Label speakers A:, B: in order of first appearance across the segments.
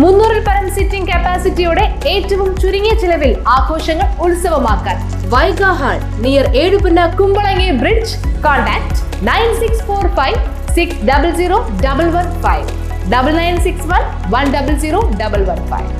A: മുന്നൂറിൽ പരം സിറ്റിംഗ് കപ്പാസിറ്റിയോടെ ഏറ്റവും ചുരുങ്ങിയ ചിലവിൽ ആഘോഷങ്ങൾ ഉത്സവമാക്കാൻ. Vaiga hall near Ezhupunna Kumbalangi bridge contact nine six four five six double zero double one five double nine six one one double zero double one five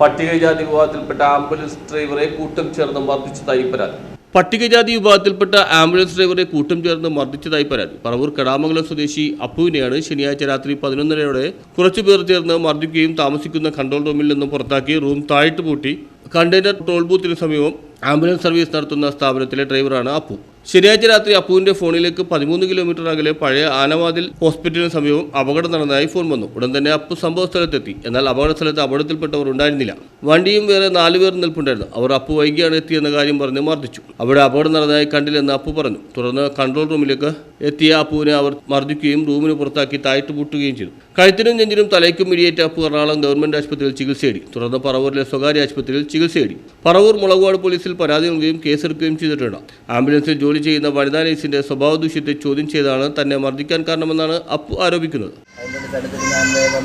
B: പട്ടികജാതി വിഭാഗത്തിൽപ്പെട്ട ambulance ഡ്രൈവറെ കൂട്ടം ചേർന്ന് മർദ്ദിച്ചതായി പരാതി. പട്ടികജാതി വിഭാഗത്തിൽപ്പെട്ട ആംബുലൻസ് ഡ്രൈവറെ കൂട്ടം ചേർന്ന് മർദ്ദിച്ചതായി പരാതി. പറവൂർ കടാമംഗലം സ്വദേശി അപ്പുവിനെയാണ് ശനിയാഴ്ച രാത്രി പതിനൊന്നരയോടെ കുറച്ചുപേർ ചേർന്ന് മർദ്ദിക്കുകയും താമസിക്കുന്ന കൺട്രോൾ റൂമിൽ നിന്നും പുറത്താക്കി റൂം താഴിട്ട് പൂട്ടി കണ്ടെയ്നർ ടോൾ ബൂത്തിന് സമീപം ആംബുലൻസ് സർവീസ് നടത്തുന്ന സ്ഥാപനത്തിലെ ഡ്രൈവറാണ് അപ്പു. ശനിയാഴ്ച രാത്രി അപ്പുവിന്റെ ഫോണിലേക്ക് പതിമൂന്ന് കിലോമീറ്റർ അകലെ പഴയ ആനവാതിൽ ഹോസ്പിറ്റലിന് സമീപം അപകടം നടന്നതായി ഫോൺ വന്നു. ഉടൻ തന്നെ അപ്പു സംഭവ സ്ഥലത്തെത്തി എന്നാൽ അപകട സ്ഥലത്ത് അപകടത്തിൽപ്പെട്ടവർ ഉണ്ടായിരുന്നില്ല. വണ്ടിയും വേറെ നാലുപേർ നിൽപ്പുണ്ടായിരുന്നു. അവർ അപ്പു വൈകിയാണ് എത്തിയെന്ന കാര്യം പറഞ്ഞ് മർദ്ദിച്ചു. അവിടെ അപകടം നടന്നതായി കണ്ടില്ലെന്ന് അപ്പു പറഞ്ഞു. തുടർന്ന് കൺട്രോൾ റൂമിലേക്ക് എത്തിയ അപ്പുവിനെ അവർ മർദ്ദിക്കുകയും റൂമിന് പുറത്താക്കി താഴ്ത്തു പൂട്ടുകയും ചെയ്തു. കഴുത്തിനും നെഞ്ചിനും തലയ്ക്കും ഇടിയേറ്റ അപ്പു എറണാകുളം ഗവൺമെന്റ് ആശുപത്രിയിൽ ചികിത്സയേടി തുടർന്ന് പറവൂരിലെ സ്വകാര്യ ആശുപത്രിയിൽ ചികിത്സയേടി പറവൂർ മുളകുവാട് പോലീസിൽ പരാതി നൽകുകയും കേസെടുക്കുകയും ചെയ്തിട്ടുണ്ട്. ആംബുലൻസിൽ ജോലി ചെയ്യുന്ന വനിതാ നേഴ്സിന്റെ സ്വഭാവ ദൂഷ്യത്തെ ചോദ്യം ചെയ്താണ് തന്നെ മർദ്ദിക്കാൻ കാരണമെന്നാണ് അപ്പു ആരോപിക്കുന്നത്.
C: അതിന്റെ അടിസ്ഥാനത്തിൽ ഞാൻ വേഗം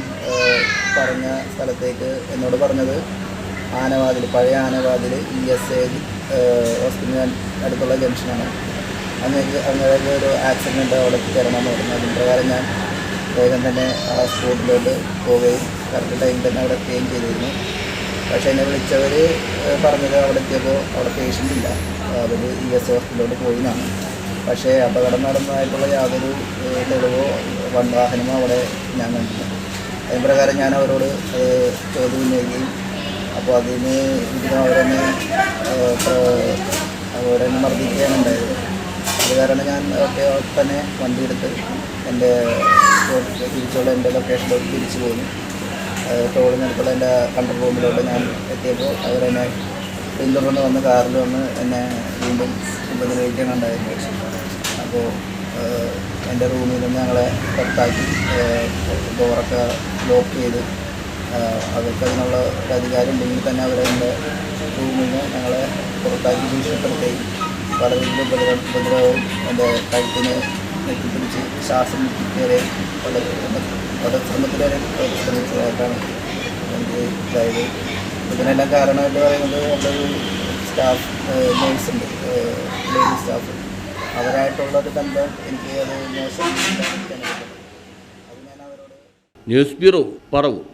C: പറഞ്ഞ സ്ഥലത്തേക്ക് എന്നോട് പറഞ്ഞത് ആനവാതിൽ പഴയ ആനവാതിൽ ഇ എസ് എ ഹോസ്പിറ്റലിന് അടുത്തുള്ള ജംഗ്ഷനാണ്. അങ്ങനെ അങ്ങനെയൊക്കെ ഒരു ആക്സിഡന്റ് അവിടെ എത്തിച്ചേരണമെന്ന് പറഞ്ഞു. അതിന് പ്രകാരം ഞാൻ വേഗം തന്നെ ആ സ്പോട്ടിലോട്ട് പോവുകയും കറക്റ്റ് ടൈം തന്നെ അവിടെ എത്തുകയും ചെയ്തിരുന്നു. പക്ഷേ എന്നെ വിളിച്ചവർ പറഞ്ഞത് അവിടെ എത്തിയപ്പോൾ അവിടെ പേഷ്യന്റ് ഇല്ല. അവർ ഇ എസ് ഹോസ്പിറ്റലിലോട്ട് പോയി എന്നാണ് പക്ഷേ അപകടം നടന്നതായിട്ടുള്ള യാതൊരു തെളിവോ വൺ വാഹനമോ അവിടെ ഞാൻ കണ്ടിട്ടില്ല. അതിന് പ്രകാരം ഞാൻ അവരോട് ചോദ്യം ഉന്നയിക്കുകയും അപ്പോൾ അതിന് അവരെന്നെ അവരെന്നെ മർദ്ദിക്കുകയാണ് ഉണ്ടായത് അത് കാരണം ഞാൻ ഒക്കെ തന്നെ വണ്ടി എടുത്ത് എന്റെ തിരിച്ചുള്ള എന്റെ ലൊക്കേഷനിലോട്ട് തിരിച്ചു പോന്നു. ടോളിനടുത്തുള്ള എന്റെ കൺട്രോൾ റൂമിലോട്ട് ഞാൻ എത്തിയപ്പോൾ അവരെന്നെ പിന്തുടർന്ന് വന്ന് കാറിൽ വന്ന് എന്നെ വീണ്ടും ഉപദ്രവിക്കുകയാണ് ഉണ്ടായിരുന്നത് അപ്പോൾ എന്റെ റൂമിൽ നിന്ന് ഞങ്ങളെ പുറത്താക്കി ഡോറൊക്കെ ലോക്ക് ചെയ്ത് അവർക്ക് അതിനുള്ള ഒരു അധികാരം ഉണ്ടെങ്കിൽ തന്നെ അവരെ എന്റെ റൂമിൽ നിന്ന് ഞങ്ങളെ പുറത്താക്കി ഭീഷണിപ്പെടുത്തുകയും വളരെ വലിയ ഉപദ്രവ ഉപദ്രവവും എന്റെ കഴുത്തിന് നെറ്റിപ്പിടിച്ച് ശ്വാസം വളരെ വധശ്രമത്തിൽ വരെ ശ്രമിച്ചതായിട്ടാണ് എനിക്ക് ഇതായത്. ഇതിനെല്ലാം കാരണമായിട്ട് പറയുന്നത് നമ്മളൊരു സ്റ്റാഫ് നേഴ്സ് ഉണ്ട് ലേഡി സ്റ്റാഫ്. അവരായിട്ടുള്ള ഒരു ബന്ധം എനിക്ക് അത് മോശം അവരോട്
B: ന്യൂസ് ബ്യൂറോ പറവൂർ.